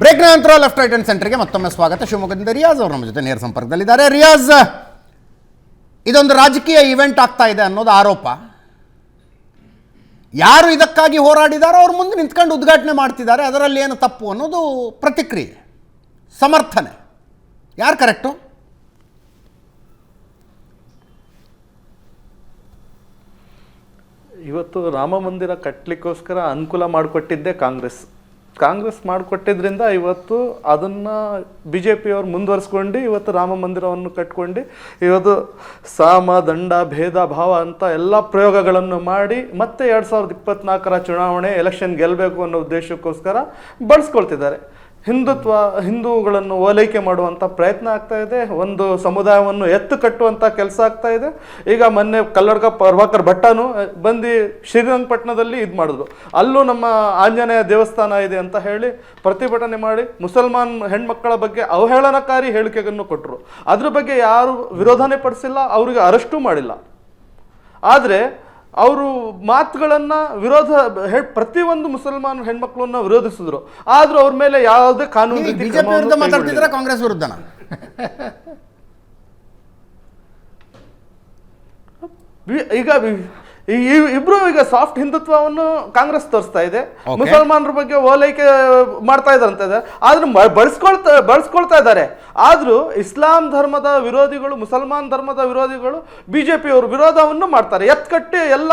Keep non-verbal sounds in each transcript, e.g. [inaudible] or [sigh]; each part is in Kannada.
ಬ್ರೇಕ್ ನಂತರ ಲೆಫ್ಟ್ ರೈಟ್ ಅಂಡ್ ಸೆಂಟರ್ಗೆ ಮತ್ತೊಮ್ಮೆ ಸ್ವಾಗತ. ಶಿವಮೊಗ್ಗದಿಂದ ರಿಯಾಜ್ ಅವರು ನಮ್ಮ ಜೊತೆ ನೇರ ಸಂಪರ್ಕದಲ್ಲಿದ್ದಾರೆ. ರಿಯಾಜ್, ಇದೊಂದು ರಾಜಕೀಯ ಇವೆಂಟ್ ಆಗ್ತಾ ಇದೆ ಅನ್ನೋದು ಆರೋಪ. ಯಾರು ಇದಕ್ಕಾಗಿ ಹೋರಾಡಿದಾರೋ ಅವ್ರ ಮುಂದೆ ನಿಂತ್ಕೊಂಡು ಉದ್ಘಾಟನೆ ಮಾಡ್ತಿದ್ದಾರೆ. ಅದರಲ್ಲಿ ಏನು ತಪ್ಪು ಅನ್ನೋದು ಪ್ರತಿಕ್ರಿಯೆ, ಸಮರ್ಥನೆ. ಯಾರು ಕರೆಕ್ಟು ಇವತ್ತು ರಾಮ ಮಂದಿರ ಕಟ್ಟಲಿಕ್ಕೋಸ್ಕರ ಅನುಕೂಲ ಮಾಡಿಕೊಟ್ಟಿದ್ದೇ ಕಾಂಗ್ರೆಸ್. ಕಾಂಗ್ರೆಸ್ ಮಾಡಿಕೊಟ್ಟಿದ್ರಿಂದ ಇವತ್ತು ಅದನ್ನು ಬಿ ಜೆ ಪಿಯವರು ಮುಂದುವರಿಸ್ಕೊಂಡು ಇವತ್ತು ರಾಮ ಮಂದಿರವನ್ನು ಕಟ್ಕೊಂಡು ಇವತ್ತು ಸಾಮ, ದಂಡ, ಭೇದ, ಭಾವ ಅಂತ ಎಲ್ಲ ಪ್ರಯೋಗಗಳನ್ನು ಮಾಡಿ ಮತ್ತೆ ಎರಡು ಸಾವಿರದ ಇಪ್ಪತ್ತ್ನಾಲ್ಕರ ಚುನಾವಣೆ ಎಲೆಕ್ಷನ್ ಗೆಲ್ಲಬೇಕು ಅನ್ನೋ ಉದ್ದೇಶಕ್ಕೋಸ್ಕರ ಬಳಸ್ಕೊಳ್ತಿದ್ದಾರೆ. ಹಿಂದುತ್ವ, ಹಿಂದೂಗಳನ್ನು ಓಲೈಕೆ ಮಾಡುವಂಥ ಪ್ರಯತ್ನ ಆಗ್ತಾ ಇದೆ. ಒಂದು ಸಮುದಾಯವನ್ನು ಎತ್ತು ಕಟ್ಟುವಂಥ ಕೆಲಸ ಆಗ್ತಾ ಇದೆ. ಈಗ ಮೊನ್ನೆ ಕಲ್ಲಡ್ಕ ಪ್ರಭಾಕರ್ ಭಟ್ಟನು ಬಂದು ಶ್ರೀರಂಗಪಟ್ಟಣದಲ್ಲಿ ಇದು ಮಾಡಿದ್ರು. ಅಲ್ಲೂ ನಮ್ಮ ಆಂಜನೇಯ ದೇವಸ್ಥಾನ ಇದೆ ಅಂತ ಹೇಳಿ ಪ್ರತಿಭಟನೆ ಮಾಡಿ ಮುಸಲ್ಮಾನ್ ಹೆಣ್ಮಕ್ಕಳ ಬಗ್ಗೆ ಅವಹೇಳನಕಾರಿ ಹೇಳಿಕೆಗಳನ್ನು ಕೊಟ್ಟರು ಅದ್ರ ಬಗ್ಗೆ ಯಾರು ವಿರೋಧನೆ ಪಡಿಸಿಲ್ಲ, ಅವರಿಗೆ ಅರೆಸ್ಟೂ ಮಾಡಿಲ್ಲ. ಆದರೆ ಅವರು ಮಾತುಗಳನ್ನು ವಿರೋಧ ಪ್ರತಿಯೊಂದು ಮುಸಲ್ಮಾನ ಹೆಣ್ಮಕ್ಳನ್ನ ವಿರೋಧಿಸಿದ್ರು. ಆದ್ರೂ ಅವ್ರ ಮೇಲೆ ಯಾವುದೇ ಕಾನೂನು ಬಿಜೆಪಿ ವಿರುದ್ಧ ಮಾತಾಡ್ತಿದ್ರೆ ಕಾಂಗ್ರೆಸ್ ವಿರುದ್ಧನ? ಈಗ ಈ ಇಬ್ರು ಈಗ ಸಾಫ್ಟ್ ಹಿಂದುತ್ವವನ್ನು ಕಾಂಗ್ರೆಸ್ ತೋರಿಸ್ತಾ ಇದೆ. ಮುಸಲ್ಮಾನರ ಬಗ್ಗೆ ಓಲೈಕೆ ಮಾಡ್ತಾ ಇದಾರಂತ ಇದೆ. ಆದ್ರೂ ಬಳಸ್ಕೊಳ್ತಾ ಬಳಸ್ಕೊಳ್ತಾ ಇದ್ದಾರೆ ಆದ್ರೂ ಇಸ್ಲಾಂ ಧರ್ಮದ ವಿರೋಧಿಗಳು ಮುಸಲ್ಮಾನ್ ಧರ್ಮದ ವಿರೋಧಿಗಳು ಬಿಜೆಪಿಯವರು ವಿರೋಧವನ್ನು ಮಾಡ್ತಾರೆ. ಎತ್ಕಟ್ಟಿ ಎಲ್ಲ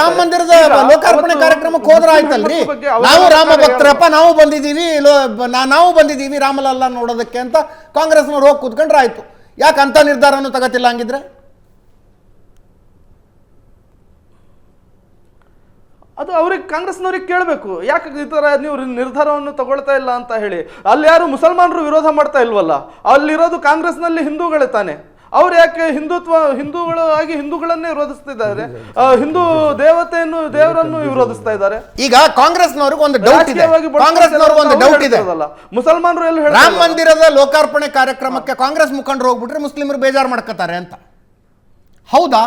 ರಾಮ ಮಂದಿರದ ಲೋಕಾರ್ಪಣೆ ಕಾರ್ಯಕ್ರಮಕ್ಕೆ ಹೋದ್ರ ಆಯ್ತಲ್ರಿ? ನಾವು ರಾಮ ಭಕ್ತರಪ್ಪ ನಾವು ಬಂದಿದ್ದೀವಿ ನಾ- ನಾವು ಬಂದಿದ್ದೀವಿ ರಾಮಲಲ್ಲ ನೋಡೋದಕ್ಕೆ ಅಂತ ಕಾಂಗ್ರೆಸ್ನವ್ರು ಹೋಗಿ ಕೂತ್ಕೊಂಡ್ರೆ ಆಯ್ತು. ಯಾಕಂತ ಅಂತ ನಿರ್ಧಾರನೂ ತಗತಿಲ್ಲ ಹಂಗಿದ್ರೆ? ಅದು ಅವ್ರಿಗೆ ಕಾಂಗ್ರೆಸ್ನವ್ರಿಗೆ ಕೇಳಬೇಕು. ಯಾಕೆ ಈ ಥರ ನೀವು ನಿರ್ಧಾರವನ್ನು ತಗೊಳ್ತಾ ಇಲ್ಲ ಅಂತ ಹೇಳಿ. ಅಲ್ಲಿ ಯಾರು ಮುಸಲ್ಮಾನರು ವಿರೋಧ ಮಾಡ್ತಾ ಇಲ್ವಲ್ಲ? ಅಲ್ಲಿರೋದು ಕಾಂಗ್ರೆಸ್ನಲ್ಲಿ ಹಿಂದೂಗಳೇ ತಾನೆ. ಅವ್ರು ಯಾಕೆ ಹಿಂದುತ್ವ ಹಿಂದೂಗಳು ಆಗಿ ಹಿಂದೂಗಳನ್ನೇ ವಿರೋಧಿಸ್ತಿದ್ದಾರೆ? ಹಿಂದೂ ದೇವತೆಯನ್ನು ದೇವರನ್ನು ವಿರೋಧಿಸ್ತಾ ಇದ್ದಾರೆ. ಈಗ ಕಾಂಗ್ರೆಸ್ನವ್ರಿಗೆ ಒಂದು ಡೌಟ್ ಇದೆ. ಕಾಂಗ್ರೆಸ್ನವ್ರಿಗೆ ಒಂದು ಡೌಟ್ ಇದೆ. ಮುಸಲ್ಮಾನರು ಎಲ್ಲ ರಾಮ ಮಂದಿರದ ಲೋಕಾರ್ಪಣೆ ಕಾರ್ಯಕ್ರಮಕ್ಕೆ ಕಾಂಗ್ರೆಸ್ ಮುಖಂಡರು ಹೋಗ್ಬಿಟ್ರೆ ಮುಸ್ಲಿಮರು ಬೇಜಾರು ಮಾಡ್ಕೋತಾರೆ ಅಂತ. ಹೌದಾ?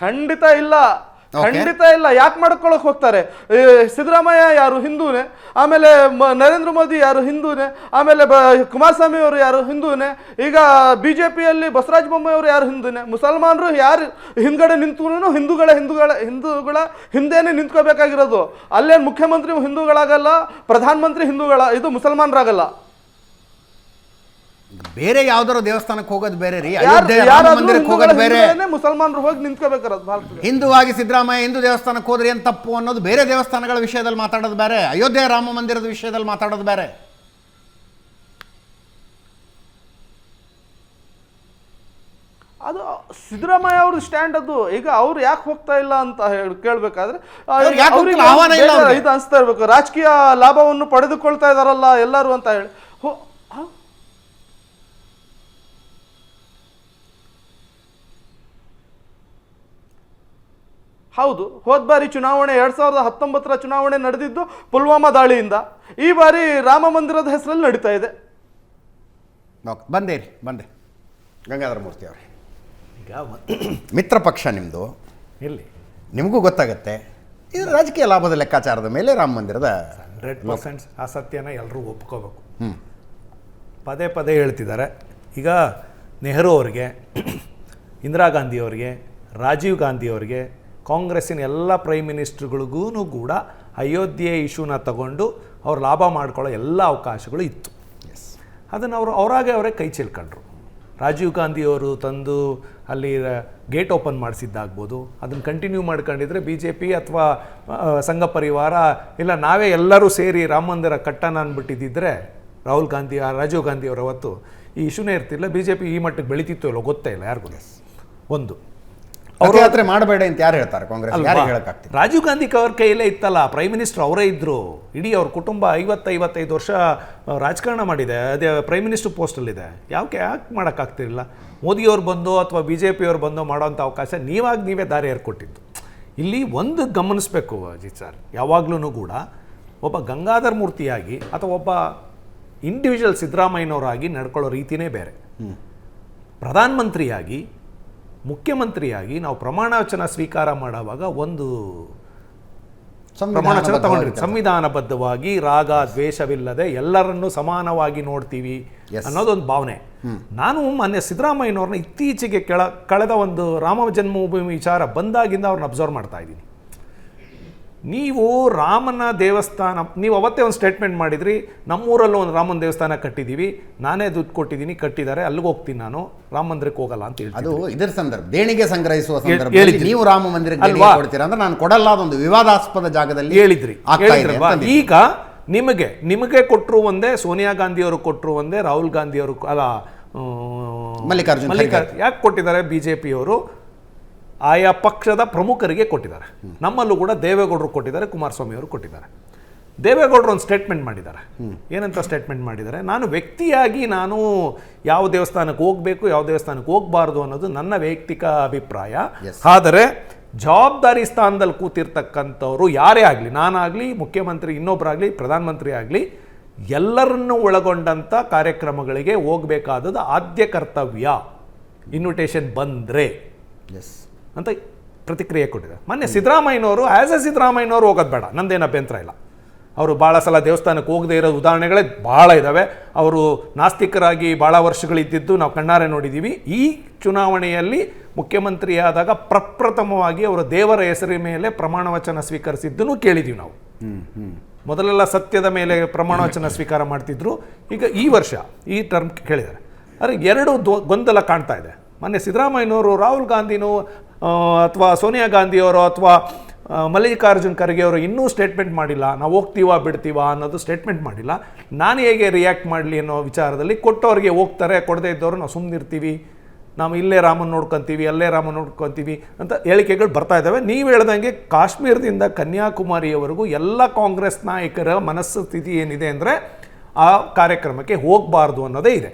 ಖಂಡಿತ ಇಲ್ಲ. ಖಂಡಿತ ಇಲ್ಲ. ಯಾಕೆ ಮಾಡ್ಕೊಳಕ್ ಹೋಗ್ತಾರೆ? ಸಿದ್ದರಾಮಯ್ಯ ಯಾರು? ಹಿಂದೂನೇ. ಆಮೇಲೆ ನರೇಂದ್ರ ಮೋದಿ ಯಾರು? ಹಿಂದೂನೇ. ಆಮೇಲೆ ಬ ಕುಮಾರಸ್ವಾಮಿ ಅವರು ಯಾರು? ಹಿಂದೂನೇ. ಈಗ ಬಿ ಜೆ ಪಿಯಲ್ಲಿ ಬಸವರಾಜ ಬೊಮ್ಮಾಯಿ ಅವರು ಯಾರು? ಹಿಂದೂನೇ. ಮುಸಲ್ಮಾನರು ಯಾರು? ಹಿಂದ್ಗಡೆ ನಿಂತು ಹಿಂದೂಗಳ ಹಿಂದೂಗಳ ಹಿಂದೂಗಳ ಹಿಂದೆನೇ ನಿಂತ್ಕೋಬೇಕಾಗಿರೋದು. ಅಲ್ಲೇನು ಮುಖ್ಯಮಂತ್ರಿ ಹಿಂದೂಗಳಾಗಲ್ಲ ಪ್ರಧಾನಮಂತ್ರಿ ಹಿಂದೂಗಳ ಇದು ಮುಸಲ್ಮಾನರಾಗಲ್ಲ. ಬೇರೆ ಯಾವ್ದಾರ ದೇವಸ್ಥಾನಕ್ಕೆ ಹೋಗೋದು ಬೇರೆ ರೀ ಯಾರು ಅಯೋಧ್ಯೆ ರಾಮ ಮಂದಿರಕ್ಕೆ ಹೋಗೋದು ಬೇರೆ. ಮುಸಲ್ಮಾನರು ಹೋಗಿ ನಿಂತ್ಕೋಬೇಕಾರ ಹಿಂದೂ ಆಗಿ ಸಿದ್ದರಾಮಯ್ಯ ಹಿಂದೂ ದೇವಸ್ಥಾನಕ್ಕೆ ಹೋದ್ರೆ ಏನು ತಪ್ಪು ಅನ್ನೋದು ಬೇರೆ ದೇವಸ್ಥಾನಗಳ ವಿಷಯದಲ್ಲಿ ಮಾತಾಡೋದು ಬೇರೆ ಅಯೋಧ್ಯೆ ರಾಮ ಮಂದಿರದ ವಿಷಯದಲ್ಲಿ ಮಾತಾಡೋದು ಬೇರೆ. ಅದು ಸಿದ್ದರಾಮಯ್ಯ ಅವ್ರ ಸ್ಟ್ಯಾಂಡ್ ಅದು. ಈಗ ಅವ್ರು ಯಾಕೆ ಹೋಗ್ತಾ ಇಲ್ಲ ಅಂತ ಹೇಳಿ ಕೇಳ್ಬೇಕಾದ್ರೆ. ಇದು ಅನಿಸ್ತಾ ಇರ್ಬೇಕು. ರಾಜಕೀಯ ಲಾಭವನ್ನು ಪಡೆದುಕೊಳ್ತಾ ಇದಾರಲ್ಲ ಎಲ್ಲರೂ ಅಂತ ಹೇಳಿ ಹೋ ಆ? ಹೌದು ಹೋದ ಬಾರಿ ಚುನಾವಣೆ ಎರಡು ಸಾವಿರದ ಹತ್ತೊಂಬತ್ತರ ಚುನಾವಣೆ ನಡೆದಿದ್ದು ಪುಲ್ವಾಮಾ ದಾಳಿಯಿಂದ. ಈ ಬಾರಿ ರಾಮ ಮಂದಿರದ ಹೆಸರಲ್ಲಿ ನಡೀತಾ ಇದೆ. ಬಂದೇರಿ ಬಂದೆ ರೀ ಬಂದೆ. ಗಂಗಾಧರ ಮೂರ್ತಿ ಅವರೇ. ಈಗ ಮಿತ್ರ ಪಕ್ಷ ನಿಮ್ಮದು ಇಲ್ಲಿ ನಿಮಗೂ ಗೊತ್ತಾಗತ್ತೆ. ಇದು ರಾಜಕೀಯ ಲಾಭದ ಲೆಕ್ಕಾಚಾರದ ಮೇಲೆ ರಾಮ ಮಂದಿರದ ಹಂಡ್ರೆಡ್ ಪರ್ಸೆಂಟ್ ಆ ಸತ್ಯನ ಎಲ್ಲರೂ ಒಪ್ಕೋಬೇಕು ಪದೇ ಪದೇ ಹೇಳ್ತಿದ್ದಾರೆ. ಈಗ ನೆಹರು ಅವರಿಗೆ [clears throat] ಇಂದಿರಾ ಗಾಂಧಿ ಅವರಿಗೆ ರಾಜೀವ್ ಗಾಂಧಿ ಅವ್ರಿಗೆ ಕಾಂಗ್ರೆಸ್ಸಿನ ಎಲ್ಲ ಪ್ರೈಮ್ ಮಿನಿಸ್ಟ್ರುಗಳಿಗೂ ಕೂಡ ಅಯೋಧ್ಯೆ ಇಶ್ಯೂನ ತಗೊಂಡು ಅವ್ರು ಲಾಭ ಮಾಡ್ಕೊಳ್ಳೋ ಎಲ್ಲ ಅವಕಾಶಗಳು ಇತ್ತು. ಅದನ್ನು ಅವರು ಅವರಾಗೆ ಅವರೇ ಕೈ ಚೆಲ್ಕೊಂಡ್ರು. ರಾಜೀವ್ ಗಾಂಧಿಯವರು ತಂದು ಅಲ್ಲಿ ಗೇಟ್ ಓಪನ್ ಮಾಡಿಸಿದ್ದಾಗ್ಬೋದು. ಅದನ್ನು ಕಂಟಿನ್ಯೂ ಮಾಡ್ಕೊಂಡಿದ್ರೆ ಬಿ ಜೆ ಪಿ ಅಥವಾ ಸಂಘ ಪರಿವಾರ ಇಲ್ಲ ನಾವೇ ಎಲ್ಲರೂ ಸೇರಿ ರಾಮ ಮಂದಿರ ಕಟ್ಟಣ ಅಂದ್ಬಿಟ್ಟಿದ್ದಿದ್ರೆ ರಾಹುಲ್ ಗಾಂಧಿ ರಾಜೀವ್ ಗಾಂಧಿ ಅವರವತ್ತು ಈ ಇಶ್ಯೂನೇ ಇರ್ತಿಲ್ಲ ಬಿ ಜೆ ಪಿ ಈ ಮಟ್ಟಕ್ಕೆ ಬೆಳೀತಿತ್ತು ಇಲ್ಲೋ ಗೊತ್ತೇ ಇಲ್ಲ ಯಾರಿಗೂ. ಒಂದು. ಅವ್ರ ಯಾತ್ರೆ ಮಾಡಬೇಡ ಅಂತ ಯಾರು ಹೇಳ್ತಾರೆ? ಕಾಂಗ್ರೆಸ್ ಹೇಳಕ್ಕಾಗ್ತದೆ ರಾಜೀವ್ ಗಾಂಧಿ ಅವ್ರ ಕೈಯಲ್ಲೇ ಇತ್ತಲ್ಲ ಪ್ರೈಮ್ ಮಿನಿಸ್ಟರ್ ಅವರೇ ಇದ್ರು. ಇಡೀ ಅವ್ರ ಕುಟುಂಬ ಐವತ್ತೈವತ್ತೈದು ವರ್ಷ ರಾಜಕಾರಣ ಮಾಡಿದೆ. ಅದೇ ಪ್ರೈಮ್ ಮಿನಿಸ್ಟರ್ ಪೋಸ್ಟಲ್ಲಿದೆ ಯಾಕೆ ಯಾಕೆ ಮಾಡೋಕ್ಕಾಗ್ತಿರಲಿಲ್ಲ? ಮೋದಿಯವ್ರು ಬಂದು ಅಥವಾ ಬಿ ಜೆ ಪಿಯವ್ರು ಬಂದು ಮಾಡೋಂಥ ಅವಕಾಶ ನೀವಾಗಿ ನೀವೇ ದಾರಿ ಏರ್ಕೊಟ್ಟಿದ್ದು. ಇಲ್ಲಿ ಒಂದು ಗಮನಿಸಬೇಕು ಅಜಿತ್ ಸರ್ ಯಾವಾಗ್ಲೂ ಕೂಡ ಒಬ್ಬ ಗಂಗಾಧರ್ ಮೂರ್ತಿಯಾಗಿ ಅಥವಾ ಒಬ್ಬ ಇಂಡಿವಿಜುವಲ್ ಸಿದ್ದರಾಮಯ್ಯನವರಾಗಿ ನಡ್ಕೊಳ್ಳೋ ರೀತಿನೇ ಬೇರೆ. ಪ್ರಧಾನಮಂತ್ರಿಯಾಗಿ ಮುಖ್ಯಮಂತ್ರಿಯಾಗಿ ನಾವು ಪ್ರಮಾಣ ವಚನ ಸ್ವೀಕಾರ ಮಾಡುವಾಗ ಒಂದು ಪ್ರಮಾಣ ವಚನ ತಗೊಂಡಿರಿ ಸಂವಿಧಾನಬದ್ಧವಾಗಿ ಸಂವಿಧಾನಬದ್ಧವಾಗಿ ರಾಗ ದ್ವೇಷವಿಲ್ಲದೆ ಎಲ್ಲರನ್ನೂ ಸಮಾನವಾಗಿ ನೋಡ್ತೀವಿ ಅನ್ನೋದೊಂದು ಭಾವನೆ. ನಾನು ಮಾನ್ಯ ಸಿದ್ದರಾಮಯ್ಯನವ್ರನ್ನ ಇತ್ತೀಚೆಗೆ ಕೆಳ ಕಳೆದ ಒಂದು ರಾಮ ಜನ್ಮಭೂಮಿ ವಿಚಾರ ಬಂದಾಗಿಂದ ಅವ್ರನ್ನ ಅಬ್ಸರ್ವ್ ಮಾಡ್ತಾ ಇದ್ದೀನಿ. ನೀವು ರಾಮನ ದೇವಸ್ಥಾನ ನೀವು ಅವತ್ತೇ ಒಂದು ಸ್ಟೇಟ್ಮೆಂಟ್ ಮಾಡಿದ್ರಿ ನಮ್ಮೂರಲ್ಲೂ ಒಂದು ರಾಮನ ದೇವಸ್ಥಾನ ಕಟ್ಟಿದ್ದೀವಿ ನಾನೇ ದುಡ್ಡು ಕೊಟ್ಟಿದ್ದೀನಿ ಕಟ್ಟಿದ್ದಾರೆ ಅಲ್ಲಿಗೆ ಹೋಗ್ತೀನಿ ನಾನು ರಾಮ ಮಂದಿರಕ್ಕೆ ಹೋಗಲ್ಲ ಅಂತ ಹೇಳಿ ಅದು ಇದರ ಸಂದರ್ಭ ದೇಣಿಗೆ ಸಂಗ್ರಹಿಸುವ ಸಂದರ್ಭ ನೀವು ರಾಮ ಮಂದಿರಕ್ಕೆ? ಕೊಡ್ತೀರಾ ಅಂದ್ರೆ ನಾನು ಕೊಡಲ್ಲ ಅದೊಂದು ವಿವಾದಾಸ್ಪದ ಜಾಗದಲ್ಲಿ ಹೇಳಿದ್ರಿ. ಈಗ ನಿಮಗೆ ನಿಮಗೆ ಕೊಟ್ಟರು ಒಂದೇ ಸೋನಿಯಾ ಗಾಂಧಿ ಅವರು ಕೊಟ್ಟರು ಒಂದೇ ರಾಹುಲ್ ಗಾಂಧಿ ಅವರು ಅಲ್ಲ ಮಲ್ಲಿಕಾರ್ಜುನ್ ಮಲ್ಲಿಕಾರ್ಜುನ್ ಯಾಕೆ ಕೊಟ್ಟಿದ್ದಾರೆ ಬಿ ಜೆ ಪಿಯವರು ಆಯಾ ಪಕ್ಷದ ಪ್ರಮುಖರಿಗೆ ಕೊಟ್ಟಿದ್ದಾರೆ. ನಮ್ಮಲ್ಲೂ ಕೂಡ ದೇವೇಗೌಡರು ಕೊಟ್ಟಿದ್ದಾರೆ ಕುಮಾರಸ್ವಾಮಿ ಅವರು ಕೊಟ್ಟಿದ್ದಾರೆ. ದೇವೇಗೌಡರು ಒಂದು ಸ್ಟೇಟ್ಮೆಂಟ್ ಮಾಡಿದ್ದಾರೆ. ಏನಂತ ಸ್ಟೇಟ್ಮೆಂಟ್ ಮಾಡಿದ್ದಾರೆ? ನಾನು ವ್ಯಕ್ತಿಯಾಗಿ ನಾನು ಯಾವ ದೇವಸ್ಥಾನಕ್ಕೆ ಹೋಗಬೇಕು ಯಾವ ದೇವಸ್ಥಾನಕ್ಕೆ ಹೋಗಬಾರ್ದು ಅನ್ನೋದು ನನ್ನ ವೈಯಕ್ತಿಕ ಅಭಿಪ್ರಾಯ. ಆದರೆ ಜವಾಬ್ದಾರಿ ಸ್ಥಾನದಲ್ಲಿ ಕೂತಿರ್ತಕ್ಕಂಥವ್ರು ಯಾರೇ ಆಗಲಿ ನಾನಾಗಲಿ ಮುಖ್ಯಮಂತ್ರಿ ಇನ್ನೊಬ್ಬರಾಗಲಿ ಪ್ರಧಾನಮಂತ್ರಿ ಆಗಲಿ ಎಲ್ಲರನ್ನೂ ಒಳಗೊಂಡಂಥ ಕಾರ್ಯಕ್ರಮಗಳಿಗೆ ಹೋಗಬೇಕಾದದ್ದು ಆದ್ಯ ಕರ್ತವ್ಯ. ಇನ್ವಿಟೇಷನ್ ಬಂದರೆ. ಎಸ್ ಅಂತ ಪ್ರತಿಕ್ರಿಯೆ ಕೊಟ್ಟಿದ್ದಾರೆ ಮೊನ್ನೆ ಸಿದ್ದರಾಮಯ್ಯನವರು ಆ್ಯಸ್ ಎ ಸಿದ್ದರಾಮಯ್ಯನವರು ಹೋಗೋದು ಬೇಡ. ನಂದೇನು ಅಭ್ಯಂತರ ಇಲ್ಲ. ಅವರು ಭಾಳ ಸಲ ದೇವಸ್ಥಾನಕ್ಕೆ ಹೋಗದೇ ಇರೋ ಉದಾಹರಣೆಗಳೇ ಭಾಳ ಇದ್ದಾವೆ ಅವರು ನಾಸ್ತಿಕರಾಗಿ ಭಾಳ ವರ್ಷಗಳಿದ್ದಿದ್ದು ನಾವು ಕಣ್ಣಾರೆ ನೋಡಿದ್ದೀವಿ ಈ ಚುನಾವಣೆಯಲ್ಲಿ ಮುಖ್ಯಮಂತ್ರಿಯಾದಾಗ ಪ್ರಪ್ರಥಮವಾಗಿ ಅವರು ದೇವರ ಹೆಸರಿನ ಮೇಲೆ ಪ್ರಮಾಣ ವಚನ ಸ್ವೀಕರಿಸಿದ್ದನ್ನು ಕೇಳಿದ್ದೀವಿ ನಾವು. ಮೊದಲೆಲ್ಲ ಸತ್ಯದ ಮೇಲೆ ಪ್ರಮಾಣ ವಚನ ಸ್ವೀಕಾರ ಮಾಡ್ತಿದ್ರು. ಈಗ ಈ ವರ್ಷ ಈ ಟರ್ಮ್ ಕೇಳಿದ್ದಾರೆ. ಆದರೆ ಎರಡು ದ್ವ- ಗೊಂದಲ ಕಾಣ್ತಾ ಇದೆ. ಮೊನ್ನೆ ಸಿದ್ದರಾಮಯ್ಯನವರು, ರಾಹುಲ್ ಗಾಂಧಿನೂ ಅಥವಾ ಸೋನಿಯಾ ಗಾಂಧಿಯವರು ಅಥವಾ ಮಲ್ಲಿಕಾರ್ಜುನ್ ಖರ್ಗೆ ಅವರು ಇನ್ನೂ ಸ್ಟೇಟ್ಮೆಂಟ್ ಮಾಡಿಲ್ಲ. ನಾವು ಹೋಗ್ತೀವಾ, ಬಿಡ್ತೀವಾ ಅನ್ನೋದು ಸ್ಟೇಟ್ಮೆಂಟ್ ಮಾಡಿಲ್ಲ. ನಾನು ಹೇಗೆ ರಿಯಾಕ್ಟ್ ಮಾಡಲಿ ಅನ್ನೋ ವಿಚಾರದಲ್ಲಿ ಕೊಟ್ಟವ್ರಿಗೆ ಹೋಗ್ತಾರೆ, ಕೊಡದೇ ಇದ್ದವರು ನಾವು ಸುಮ್ಮನಿರ್ತೀವಿ ನಾವು ಇಲ್ಲೇ ರಾಮನ್ ನೋಡ್ಕೊತೀವಿ, ಅಲ್ಲೇ ರಾಮನ್ ನೋಡ್ಕೊತೀವಿ ಅಂತ ಹೇಳಿಕೆಗಳು ಬರ್ತಾ ಇದ್ದಾವೆ. ನೀವು ಹೇಳ್ದಂಗೆ ಕಾಶ್ಮೀರದಿಂದ ಕನ್ಯಾಕುಮಾರಿಯವರೆಗೂ ಎಲ್ಲ ಕಾಂಗ್ರೆಸ್ ನಾಯಕರ ಮನಸ್ಸು ಸ್ಥಿತಿ ಏನಿದೆ ಅಂದರೆ ಆ ಕಾರ್ಯಕ್ರಮಕ್ಕೆ ಹೋಗಬಾರ್ದು ಅನ್ನೋದೇ ಇದೆ.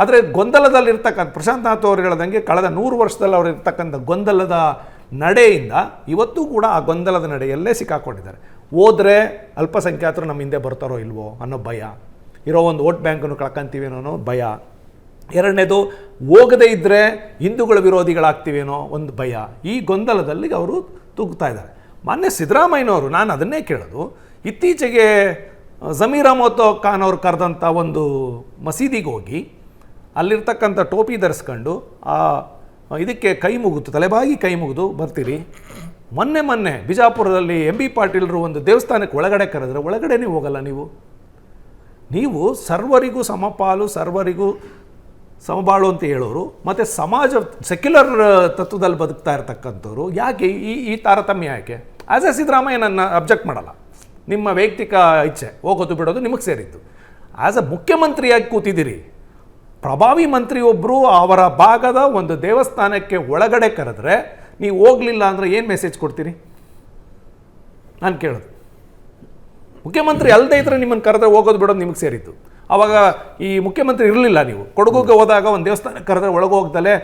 ಆದರೆ ಗೊಂದಲದಲ್ಲಿರ್ತಕ್ಕಂಥ, ಪ್ರಶಾಂತ್ ನಾಥ್ ಅವರು ಹೇಳ್ದಂಗೆ ಕಳೆದ ನೂರು ವರ್ಷದಲ್ಲಿ ಅವರು ಇರ್ತಕ್ಕಂಥ ಗೊಂದಲದ ನಡೆಯಿಂದ ಇವತ್ತೂ ಕೂಡ ಆ ಗೊಂದಲದ ನಡೆಯಲ್ಲೇ ಸಿಕ್ಕಾಕೊಂಡಿದ್ದಾರೆ. ಹೋದರೆ ಅಲ್ಪಸಂಖ್ಯಾತರು ನಮ್ಮ ಹಿಂದೆ ಬರ್ತಾರೋ ಇಲ್ವೋ ಅನ್ನೋ ಭಯ. ಇರೋ ಒಂದು ವೋಟ್ ಬ್ಯಾಂಕನ್ನು ಕಳ್ಕೊಂತೀವಿ ಅನ್ನೋ ಭಯ. ಎರಡನೇದು, ಹೋಗದೇ ಇದ್ದರೆ ಹಿಂದೂಗಳ ವಿರೋಧಿಗಳಾಗ್ತೀವೇನೋ ಒಂದು ಭಯ. ಈ ಗೊಂದಲದಲ್ಲಿ ಅವರು ತೂಗ್ತಾ ಇದ್ದಾರೆ. ಮೊನ್ನೆ ಸಿದ್ದರಾಮಯ್ಯನವರು, ನಾನು ಅದನ್ನೇ ಕೇಳೋದು, ಇತ್ತೀಚೆಗೆ ಜಮೀರ್ ಅಹಮದ್ ಖಾನ್ ಅವರು ಕರೆದಂಥ ಒಂದು ಮಸೀದಿಗೆ ಹೋಗಿ ಅಲ್ಲಿರ್ತಕ್ಕಂಥ ಟೋಪಿ ಧರಿಸ್ಕೊಂಡು, ಆ, ಇದಕ್ಕೆ ಕೈ ಮುಗಿತು, ತಲೆಬಾಗಿ ಕೈ ಮುಗಿದು, ಬರ್ತೀರಿ. ಮೊನ್ನೆ ಮೊನ್ನೆ ಬಿಜಾಪುರದಲ್ಲಿ ಎಂ ಬಿ ಪಾಟೀಲ್ರು ಒಂದು ದೇವಸ್ಥಾನಕ್ಕೆ ಒಳಗಡೆ ಕರೆದ್ರೆ, ಒಳಗಡೆನೇ ಹೋಗಲ್ಲ ನೀವು. ನೀವು ಸರ್ವರಿಗೂ ಸಮಪಾಲು, ಸರ್ವರಿಗೂ ಸಮಬಾಳು ಅಂತ ಹೇಳೋರು, ಮತ್ತು ಸಮಾಜ ಸೆಕ್ಯುಲರ್ ತತ್ವದಲ್ಲಿ ಬದುಕ್ತಾ ಇರ್ತಕ್ಕಂಥವ್ರು, ಯಾಕೆ ಈ ಈ ತಾರತಮ್ಯ ಯಾಕೆ? ಆಸ್ ಎ ಸಿದ್ದರಾಮಯ್ಯ ನನ್ನ ಅಬ್ಜೆಕ್ಟ್ ಮಾಡಲ್ಲ. ನಿಮ್ಮ ವೈಯಕ್ತಿಕ ಇಚ್ಛೆ, ಹೋಗೋದು, ಬಿಡೋದು ನಿಮಗೆ ಸೇರಿದ್ದು. ಆ್ಯಸ್ ಅ ಮುಖ್ಯಮಂತ್ರಿಯಾಗಿ ಕೂತಿದ್ದೀರಿ ಪ್ರಭಾವಿ ಮಂತ್ರಿಯೊಬ್ಬರು ಅವರ ಭಾಗದ ಒಂದು ದೇವಸ್ಥಾನಕ್ಕೆ ಒಳಗಡೆ ಕರೆದ್ರೆ ನೀವು ಹೋಗಲಿಲ್ಲ ಅಂದರೆ ಏನು ಮೆಸೇಜ್ ಕೊಡ್ತೀರಿ? ನಾನು ಕೇಳೋದು. ಮುಖ್ಯಮಂತ್ರಿ ಅಲ್ಲದೆ ಇದ್ರೆ ನಿಮ್ಮನ್ನು ಕರೆದ್ರೆ ಹೋಗೋದು ಬಿಡೋದು ನಿಮಗೆ ಸೇರಿತ್ತು. ಅವಾಗ ಈ ಮುಖ್ಯಮಂತ್ರಿ ಇರಲಿಲ್ಲ ನೀವು. ಕೊಡಗುಗೆ ಹೋದಾಗ ಒಂದು ದೇವಸ್ಥಾನಕ್ಕೆ ಕರೆದ್ರೆ ಒಳಗೆ ಹೋಗ್ದಲೆ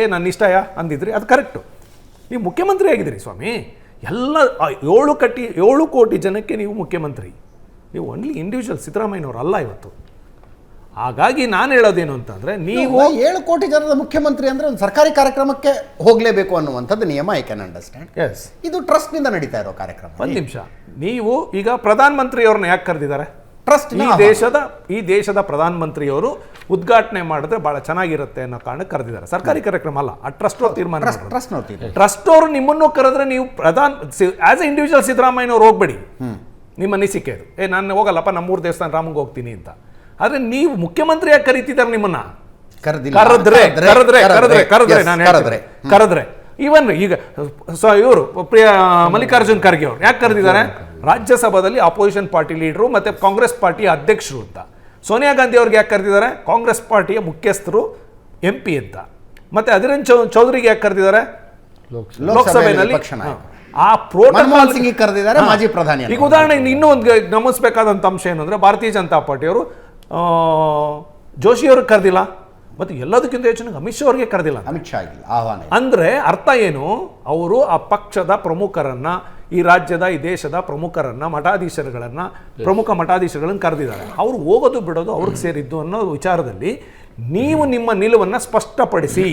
ಏ ನನ್ನ ಇಷ್ಟಯ ಅಂದಿದ್ರಿ ಅದು ಕರೆಕ್ಟು ನೀವು ಮುಖ್ಯಮಂತ್ರಿ ಆಗಿದ್ದೀರಿ ಸ್ವಾಮಿ. ಎಲ್ಲ ಏಳು ಕಟ್ಟಿ, ಏಳು ಕೋಟಿ ಜನಕ್ಕೆ ನೀವು ಮುಖ್ಯಮಂತ್ರಿ. ನೀವು ಓನ್ಲಿ ಇಂಡಿವಿಜುವಲ್ ಸಿದ್ದರಾಮಯ್ಯನವರು ಅಲ್ಲ ಇವತ್ತು. ಹಾಗಾಗಿ ನಾನು ಹೇಳೋದೇನು ಅಂತಂದ್ರೆ ನೀವು ಏಳು ಕೋಟಿ ಜನರ ಮುಖ್ಯಮಂತ್ರಿ ಅಂದ್ರೆ ಒಂದು ಸರ್ಕಾರಿ ಕಾರ್ಯಕ್ರಮಕ್ಕೆ ಹೋಗಲೇಬೇಕು ಅನ್ನುವಂಥದ್ದು ನಿಯಮ ಐ ಕ್ಯಾನ್ ಅಂಡರ್ಸ್ಟ್ಯಾಂಡ್ ಎಸ್ ಇದು ಟ್ರಸ್ಟ್ನಿಂದ ನಡೀತಾ ಇರೋ ಕಾರ್ಯಕ್ರಮ. ಒಂದು ನಿಮಿಷ. ನೀವು ಈಗ ಪ್ರಧಾನಮಂತ್ರಿಯವ್ರನ್ನ ಯಾಕೆ ಕರೆದಿದ್ದಾರೆ? ಟ್ರಸ್ಟ್ ಈ ದೇಶದ ಈ ದೇಶದ ಪ್ರಧಾನಮಂತ್ರಿಯವರು ಉದ್ಘಾಟನೆ ಮಾಡಿದ್ರೆ ಬಹಳ ಚೆನ್ನಾಗಿರುತ್ತೆ ಅನ್ನೋ ಕಾರಣಕ್ಕೆ ಕರೆದಿದ್ದಾರೆ. ಸರ್ಕಾರಿ ಕಾರ್ಯಕ್ರಮ ಅಲ್ಲ ಆ ಟ್ರಸ್ಟ್ ಅವ್ರು ತೀರ್ಮಾನ ಟ್ರಸ್ಟ್ ಅವರು ನಿಮ್ಮನ್ನು ಕರೆದ್ರೆ ನೀವು ಪ್ರಧಾನ ಆಸ್ ಎ ಇಂಡಿವಿಜುವಲ್ ಸಿದ್ದರಾಮಯ್ಯನವ್ರು ಹೋಗ್ಬೇಡಿ. ನಿಮ್ಮ ಅನಿಸಿಕೆ ಅದು ಏ ನಾನು ಹೋಗಲ್ಲಪ್ಪ ನಮ್ಮೂರು ದೇವಸ್ಥಾನ ರಾಮಂಗೆ ಹೋಗ್ತೀನಿ ಅಂತ. ಆದ್ರೆ ನೀವು ಮುಖ್ಯಮಂತ್ರಿ ಮುಖ್ಯಮಂತ್ರಿಯಾಗಿ ಕರೀತಿದ್ದಾರೆ ನಿಮ್ಮನ್ನ. ಕರೆದ್ರೆ ಕರೆದ್ರೆ ಕರೆದ್ರೆ ಕರೆದ್ರೆ. ನಾನು ಹೇಳ್ತೀನಿ. ಕರೆದ್ರೆ. ಇವನ್ ಈಗ ಸೊ ಇವರು ಪ್ರಿಯ ಮಲ್ಲಿಕಾರ್ಜುನ್ ಖರ್ಗೆ ಅವರು ಯಾಕೆ ಕರೆದಿದ್ದಾರೆ? ರಾಜ್ಯಸಭಾದಲ್ಲಿ ಅಪೋಸಿಷನ್ ಪಾರ್ಟಿ ಲೀಡರು ಮತ್ತೆ ಕಾಂಗ್ರೆಸ್ ಪಾರ್ಟಿಯ ಅಧ್ಯಕ್ಷರು ಅಂತ. ಸೋನಿಯಾ ಗಾಂಧಿ ಅವ್ರಿಗೆ ಯಾಕೆ ಕರೆದಿದ್ದಾರೆ? ಕಾಂಗ್ರೆಸ್ ಪಾರ್ಟಿಯ ಮುಖ್ಯಸ್ಥರು ಎಂ ಪಿ ಅಂತ. ಮತ್ತೆ ಅಧಿರನ್ ಚೌ ಚೌಧರಿಗೆ ಯಾಕೆ ಕರೆದಿದ್ದಾರೆ? ಲೋಕಸಭೆಯಲ್ಲಿ ಆ ಪ್ರೋಟೋಕಾಲ್ ಸಿಂಗ್ ಕರೆದಿದ್ದಾರೆ ಮಾಜಿ ಪ್ರಧಾನಿ ಈಗ ಉದಾಹರಣೆ ಇನ್ನೂ ಒಂದು ಗಮನಿಸಬೇಕಾದಂಥ ಅಂಶ ಏನಂದ್ರೆ ಅಂದರೆ ಭಾರತೀಯ ಜನತಾ ಪಾರ್ಟಿಯವರು ಜೋಶಿಯವ್ರಿಗೆ ಕರೆದಿಲ್ಲ ಮತ್ತು ಎಲ್ಲದಕ್ಕಿಂತ ಹೆಚ್ಚಿನ ಅಮಿತ್ ಶಾ ಅವ್ರಿಗೆ ಕರೆದಿಲ್ಲ. ಅಮಿತ್ ಶಾ ಆಗಿಲ್ಲ ಆಹ್ವಾನ ಅಂದರೆ ಅರ್ಥ ಏನು? ಅವರು ಆ ಪಕ್ಷದ ಪ್ರಮುಖರನ್ನ ಈ ರಾಜ್ಯದ ಈ ದೇಶದ ಪ್ರಮುಖರನ್ನ ಮಠಾಧೀಶರುಗಳನ್ನ ಪ್ರಮುಖ ಮಠಾಧೀಶರುಗಳನ್ನ ಕರೆದಿದ್ದಾರೆ. ಅವ್ರು ಹೋಗೋದು ಬಿಡೋದು ಅವ್ರಿಗೆ ಸೇರಿದ್ದು ಅನ್ನೋ ವಿಚಾರದಲ್ಲಿ ನೀವು ನಿಮ್ಮ ನಿಲುವನ್ನು ಸ್ಪಷ್ಟಪಡಿಸಿ.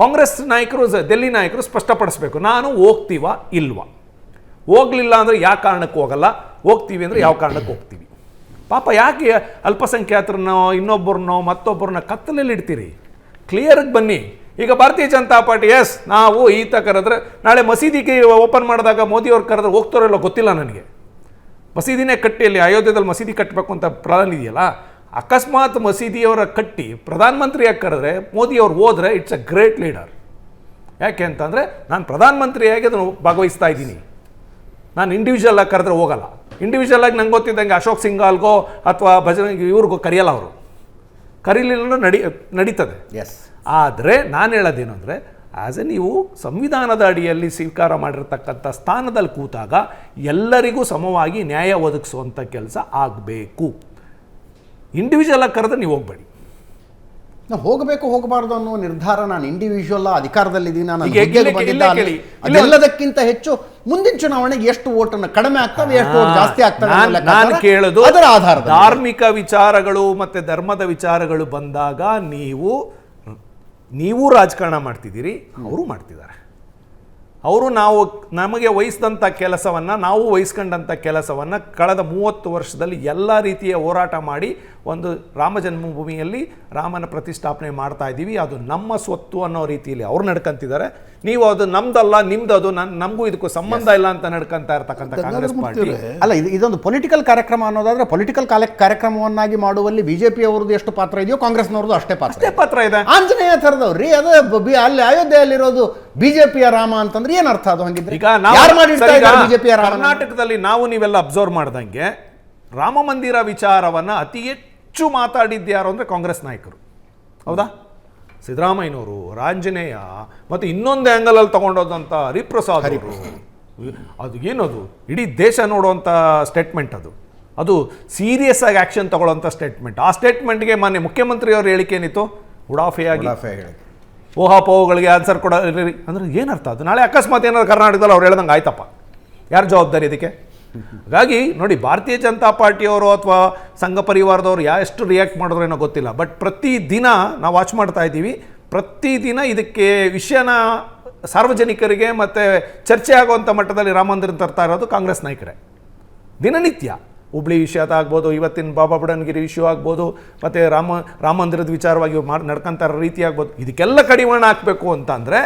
ಕಾಂಗ್ರೆಸ್ ನಾಯಕರು ದೆಲ್ಲಿ ನಾಯಕರು ಸ್ಪಷ್ಟಪಡಿಸ್ಬೇಕು. ನಾನು ಹೋಗ್ತೀವ ಇಲ್ವಾ? ಹೋಗ್ಲಿಲ್ಲ ಅಂದರೆ ಯಾವ ಕಾರಣಕ್ಕೆ ಹೋಗಲ್ಲ. ಹೋಗ್ತೀವಿ ಅಂದರೆ ಯಾವ ಕಾರಣಕ್ಕೆ ಹೋಗ್ತೀವಿ. ಪಾಪ ಯಾಕೆ ಅಲ್ಪಸಂಖ್ಯಾತರನ್ನೋ, ಇನ್ನೊಬ್ಬರನ್ನೋ, ಮತ್ತೊಬ್ಬರನ್ನ ಕತ್ತಲಲ್ಲಿ ಇಡ್ತೀರಿ? ಕ್ಲಿಯರ್ಗೆ ಬನ್ನಿ. ಈಗ ಭಾರತೀಯ ಜನತಾ ಪಾರ್ಟಿ ಎಸ್ ನಾವು ಈತ ಕರೆದ್ರೆ, ನಾಳೆ ಮಸೀದಿಗೆ ಓಪನ್ ಮಾಡಿದಾಗ ಮೋದಿಯವ್ರು ಕರೆದ್ರೆ ಹೋಗ್ತಾರೋ ಇಲ್ಲೋ ಗೊತ್ತಿಲ್ಲ ನನಗೆ. ಮಸೀದಿನೇ ಕಟ್ಟಿ, ಅಲ್ಲಿ ಅಯೋಧ್ಯದಲ್ಲಿ ಮಸೀದಿ ಕಟ್ಟಬೇಕು ಅಂತ ಪ್ಲಾನ್ ಇದೆಯಲ್ಲ, ಅಕಸ್ಮಾತ್ ಮಸೀದಿಯವರ ಕಟ್ಟಿ ಪ್ರಧಾನಮಂತ್ರಿಯಾಗಿ ಕರೆದ್ರೆ, ಮೋದಿಯವ್ರು ಹೋದ್ರೆ ಇಟ್ಸ್ ಅ ಗ್ರೇಟ್ ಲೀಡರ್ ಯಾಕೆ ಅಂತಂದರೆ, ನಾನು ಪ್ರಧಾನಮಂತ್ರಿಯಾಗಿ ಅದನ್ನು ಭಾಗವಹಿಸ್ತಾ ಇದ್ದೀನಿ. ನಾನು ಇಂಡಿವಿಜುವಲ್ ಆಗಿ ಕರೆದ್ರೆ ಹೋಗಲ್ಲ. ಇಂಡಿವಿಜುವಲ್ ಆಗಿ ನಂಗೆ ಗೊತ್ತಿದ್ದಂಗೆ ಅಶೋಕ್ ಸಿಂಗಾಲ್ಗೋ ಅಥವಾ ಭಜನೆ ಇವ್ರಿಗೋ ಕರೆಯಲ್ಲ ಅವರು. ಕರೀಲಿಲ್ಲ ನಡಿ ನಡೀತದೆ. ಎಸ್ ಆದರೆ ನಾನು ಹೇಳೋದೇನು ಅಂದರೆ ಆ್ಯಸ್ ಎ ನೀವು ಸಂವಿಧಾನದ ಅಡಿಯಲ್ಲಿ ಸ್ವೀಕಾರ ಮಾಡಿರ್ತಕ್ಕಂಥ ಸ್ಥಾನದಲ್ಲಿ ಕೂತಾಗ ಎಲ್ಲರಿಗೂ ಸಮವಾಗಿ ನ್ಯಾಯ ಒದಗಿಸುವಂಥ ಕೆಲಸ ಆಗಬೇಕು. ಇಂಡಿವಿಜುವಲ್ ಆಗಿ ಕರೆದ್ರೆ ನೀವು ಹೋಗಬೇಡಿ. ನಾವು ಹೋಗಬೇಕು ಹೋಗಬಾರ್ದು ಅನ್ನೋ ನಿರ್ಧಾರ ನಾನು ಇಂಡಿವಿಜುವಲ್ ಅಧಿಕಾರದಲ್ಲಿದ್ದೀನಿ ನಾನು ಎಲ್ಲದಕ್ಕಿಂತ ಅದೆಲ್ಲದಕ್ಕಿಂತ ಹೆಚ್ಚು ಮುಂದಿನ ಚುನಾವಣೆಗೆ ಎಷ್ಟು ಓಟನ್ನು ಕಡಿಮೆ ಆಗ್ತದೆ ಎಷ್ಟು ಓಟ್ ಜಾಸ್ತಿ ಆಗ್ತದೆ ಅನ್ನೋ ನಾನು ಕೇಳೋದು ಅದರ ಆಧಾರ ಧಾರ್ಮಿಕ ವಿಚಾರಗಳು ಮತ್ತೆ ಧರ್ಮದ ವಿಚಾರಗಳು ಬಂದಾಗ ನೀವು ನೀವು ರಾಜಕಾರಣ ಮಾಡ್ತಿದ್ದೀರಿ ಅವರು ಮಾಡ್ತಿದ್ದಾರೆ. ಅವರು ನಾವು ನಮಗೆ ವಹಿಸಿದಂಥ ಕೆಲಸವನ್ನು ನಾವು ವಹಿಸ್ಕೊಂಡಂಥ ಕೆಲಸವನ್ನು ಕಳೆದ ಮೂವತ್ತು ವರ್ಷದಲ್ಲಿ ಎಲ್ಲ ರೀತಿಯ ಹೋರಾಟ ಮಾಡಿ ಒಂದು ರಾಮ ಜನ್ಮಭೂಮಿಯಲ್ಲಿ ರಾಮನ ಪ್ರತಿಷ್ಠಾಪನೆ ಮಾಡ್ತಾ ಇದ್ದೀವಿ. ಅದು ನಮ್ಮ ಸ್ವತ್ತು ಅನ್ನೋ ರೀತಿಯಲ್ಲಿ ಅವ್ರು ನಡ್ಕೊಂತಿದ್ದಾರೆ. ನೀವು ಅದು ನಮ್ದಲ್ಲ ನಿಮ್ದು ಅದು ನಮಗೂ ಇದಕ್ಕೂ ಸಂಬಂಧ ಇಲ್ಲ ಅಂತ ನಡ್ಕೊಂತ ಇರ್ತಕ್ಕಂಥ ಕಾಂಗ್ರೆಸ್ ಪಾರ್ಟಿ. ಅಲ್ಲ ಇದು ಇದೊಂದು ಪೊಲಿಟಿಕಲ್ ಕಾರ್ಯಕ್ರಮ ಅನ್ನೋದಾದ್ರೆ ಪೊಲಿಟಿಕಲ್ ಕಾರ್ಯಕ್ರಮವನ್ನಾಗಿ ಮಾಡುವಲ್ಲಿ ಬಿಜೆಪಿ ಅವರದ್ದು ಎಷ್ಟು ಪಾತ್ರ ಇದೆಯೋ ಕಾಂಗ್ರೆಸ್ನವ್ರದ್ದು ಅಷ್ಟೇ ಪಾತ್ರ ಅಷ್ಟೇ ಪಾತ್ರ ಇದೆ. ಆಂಜನೇಯ ಥರದವ್ರಿ ಅದೇ ಬಿ- ಅಲ್ಲಿ ಅಯೋಧ್ಯೆಯಲ್ಲಿರೋದು ಬಿಜೆಪಿಯ ರಾಮ ಅಂತಂದ್ರೆ ಏನ್ ಅರ್ಥ ಅದು ಹಂಗಿದ್ರೆ? ಬಿಜೆಪಿಯ ರಾಮ ಕರ್ನಾಟಕದಲ್ಲಿ ನಾವು ನೀವೆಲ್ಲ ಅಬ್ಸರ್ವ್ ಮಾಡ್ದಂಗೆ ರಾಮ ಮಂದಿರ ವಿಚಾರವನ್ನ ಅತಿ ಹೆಚ್ಚು ಮಾತಾಡಿದ್ದು ಯಾರು ಅಂದ್ರೆ ಕಾಂಗ್ರೆಸ್ ನಾಯಕರು. ಹೌದಾ? ಸಿದ್ದರಾಮಯ್ಯನವರು ರಾಂಜನೇಯ ಮತ್ತೆ ಇನ್ನೊಂದು ಆ್ಯಂಗಲಲ್ಲಿ ತಗೊಂಡೋದಂತ ಹರಿಪ್ರಸಾದ್ ಅವರು. ಅದು ಏನದು? ಇಡೀ ದೇಶ ನೋಡುವಂಥ ಸ್ಟೇಟ್ಮೆಂಟ್ ಅದು. ಅದು ಸೀರಿಯಸ್ ಆಗಿ ಆಕ್ಷನ್ ತಗೊಳ್ಳೋಂಥ ಸ್ಟೇಟ್ಮೆಂಟ್ ಆ ಸ್ಟೇಟ್ಮೆಂಟ್ಗೆ ಮಾನ್ಯ ಮುಖ್ಯಮಂತ್ರಿಯವ್ರ ಹೇಳಿಕೆ ಏನಿತ್ತು? ಉಡಾಫೆಯಾಗಿ. ಊಹಾಪೋಹಗಳಿಗೆ ಆನ್ಸರ್ ಕೊಡ ಅಂದ್ರೆ ಏನರ್ಥ? ಅದು ನಾಳೆ ಅಕಸ್ಮಾತ್ ಏನಾದ್ರು ಕರ್ನಾಟಕದಲ್ಲಿ ಅವ್ರು ಹೇಳ್ದಂಗೆ ಆಯ್ತಪ್ಪ. ಯಾರು ಜವಾಬ್ದಾರಿ ಇದಕ್ಕೆ? ಹಾಗಾಗಿ ನೋಡಿ, ಭಾರತೀಯ ಜನತಾ ಪಾರ್ಟಿಯವರು ಅಥವಾ ಸಂಘ ಪರಿವಾರದವರು ಯಾ ಎಷ್ಟು ರಿಯಾಕ್ಟ್ ಮಾಡಿದ್ರು ಏನೋ ಗೊತ್ತಿಲ್ಲ. ಬಟ್ ಪ್ರತಿ ದಿನ ನಾವು ವಾಚ್ ಮಾಡ್ತಾ ಇದ್ದೀವಿ. ಪ್ರತಿದಿನ ಇದಕ್ಕೆ ವಿಷಯನ ಸಾರ್ವಜನಿಕರಿಗೆ ಮತ್ತು ಚರ್ಚೆ ಆಗುವಂಥ ಮಟ್ಟದಲ್ಲಿ ರಾಮ ಮಂದಿರ ತರ್ತಾ ಇರೋದು ಕಾಂಗ್ರೆಸ್ ನಾಯಕರೇ. ದಿನನಿತ್ಯ. ಹುಬ್ಳಿ ವಿಷಯ ಆಗ್ಬೋದು ಇವತ್ತಿನ ಬಾಬಾ ಬುಡನ್ಗಿರಿ ಇಶ್ಯೂ ಆಗ್ಬೋದು ಮತ್ತು ರಾಮ ರಾಮ ಮಂದಿರದ ವಿಚಾರವಾಗಿ ಮಾಡಿ ನಡ್ಕೊಂತ ಇರೋ ರೀತಿ ಆಗ್ಬೋದು. ಇದಕ್ಕೆಲ್ಲ ಕಡಿವಾಣ ಹಾಕಬೇಕು ಅಂತ ಅಂದರೆ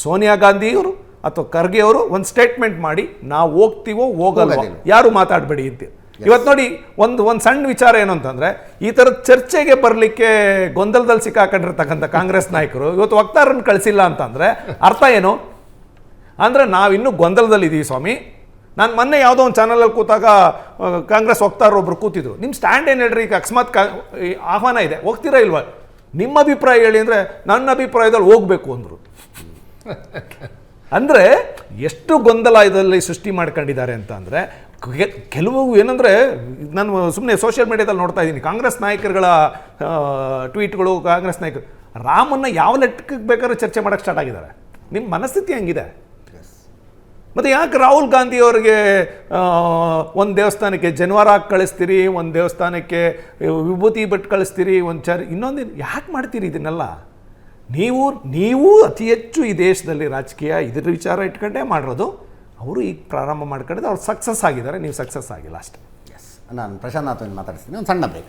ಸೋನಿಯಾ ಗಾಂಧಿಯವರು ಅಥವಾ ಖರ್ಗೆ ಅವರು ಒಂದು ಸ್ಟೇಟ್ಮೆಂಟ್ ಮಾಡಿ ನಾವು ಹೋಗ್ತೀವೋ ಹೋಗಲ್ಲ. ಯಾರು ಮಾತಾಡಬೇಡಿ ಅಂತ. ಇವತ್ತು ನೋಡಿ ಒಂದು ಒಂದು ಸಣ್ಣ ವಿಚಾರ ಏನು ಅಂತಂದರೆ ಈ ಥರದ ಚರ್ಚೆಗೆ ಬರಲಿಕ್ಕೆ ಗೊಂದಲದಲ್ಲಿ ಸಿಕ್ಕಾಕೊಂಡಿರ್ತಕ್ಕಂಥ ಕಾಂಗ್ರೆಸ್ ನಾಯಕರು ಇವತ್ತು ವಕ್ತಾರನ್ನು ಕಳಿಸಿಲ್ಲ ಅಂತಂದರೆ ಅರ್ಥ ಏನು? ಅಂದರೆ ನಾವಿನ್ನೂ ಗೊಂದಲದಲ್ಲಿದ್ದೀವಿ ಸ್ವಾಮಿ. ನಾನು ಮೊನ್ನೆ ಯಾವುದೋ ಒಂದು ಚಾನಲಲ್ಲಿ ಕೂತಾಗ ಕಾಂಗ್ರೆಸ್ ಹೋಗ್ತಾರೋ ಒಬ್ರು ಕೂತಿದ್ರು. ನಿಮ್ಮ ಸ್ಟ್ಯಾಂಡ್ ಏನು ಹೇಳ್ರಿ? ಈಗ ಅಕಸ್ಮಾತ್ ಆಹ್ವಾನ ಇದೆ. ಹೋಗ್ತೀರಾ ಇಲ್ವಾ? ನಿಮ್ಮ ಅಭಿಪ್ರಾಯ ಹೇಳಿ ಅಂದರೆ ನನ್ನ ಅಭಿಪ್ರಾಯದಲ್ಲಿ ಹೋಗಬೇಕು ಅಂದರು. ಅಂದರೆ ಎಷ್ಟು ಗೊಂದಲ ಇದರಲ್ಲಿ ಸೃಷ್ಟಿ ಮಾಡ್ಕೊಂಡಿದ್ದಾರೆ ಅಂತ ಅಂದರೆ ಕೆಲವು ಏನಂದರೆ, ನಾನು ಸುಮ್ಮನೆ ಸೋಷಿಯಲ್ ಮೀಡಿಯಾದಲ್ಲಿ ನೋಡ್ತಾ ಇದ್ದೀನಿ. ಕಾಂಗ್ರೆಸ್ ನಾಯಕರುಗಳ ಟ್ವೀಟ್ಗಳು ಕಾಂಗ್ರೆಸ್ ನಾಯಕರು, ರಾಮನ್ನ ಯಾವ ಲೆಕ್ಕಕ್ಕೆ ಬೇಕಾದ್ರೂ ಚರ್ಚೆ ಮಾಡೋಕ್ಕೆ ಸ್ಟಾರ್ಟ್ ಆಗಿದ್ದಾರೆ. ನಿಮ್ಮ ಮನಸ್ಥಿತಿ ಹಂಗಿದೆ? ಮತ್ತು ಯಾಕೆ ರಾಹುಲ್ ಗಾಂಧಿ ಅವರಿಗೆ ಒಂದು ದೇವಸ್ಥಾನಕ್ಕೆ ಜನವಾರ ಹಾಕಿ ಕಳಿಸ್ತೀರಿ, ಒಂದು ದೇವಸ್ಥಾನಕ್ಕೆ ವಿಭೂತಿ ಭಟ್ ಕಳಿಸ್ತೀರಿ, ಒಂದು ಚರ್, ಇನ್ನೊಂದು ಯಾಕೆ ಮಾಡ್ತೀರಿ ಇದನ್ನೆಲ್ಲ? ನೀವು ನೀವು ಅತಿ ಹೆಚ್ಚು ಈ ದೇಶದಲ್ಲಿ ರಾಜಕೀಯ ಇದ್ರ ವಿಚಾರ ಇಟ್ಕೊಂಡೇ ಮಾಡಿರೋದು. ಅವರು ಈಗ ಪ್ರಾರಂಭ ಮಾಡ್ಕೊಂಡಿದ್ದು ಅವ್ರು ಸಕ್ಸಸ್ ಆಗಿದ್ದಾರೆ, ನೀವು ಸಕ್ಸಸ್ ಆಗಿಲ್ಲ ಅಷ್ಟೇ. ಎಸ್ ನಾನು ಪ್ರಶಾಂತ್ ನಾಥ್ ಮಾತಾಡ್ತೀನಿ ಒಂದು ಸಣ್ಣ ಬ್ರೇಕ್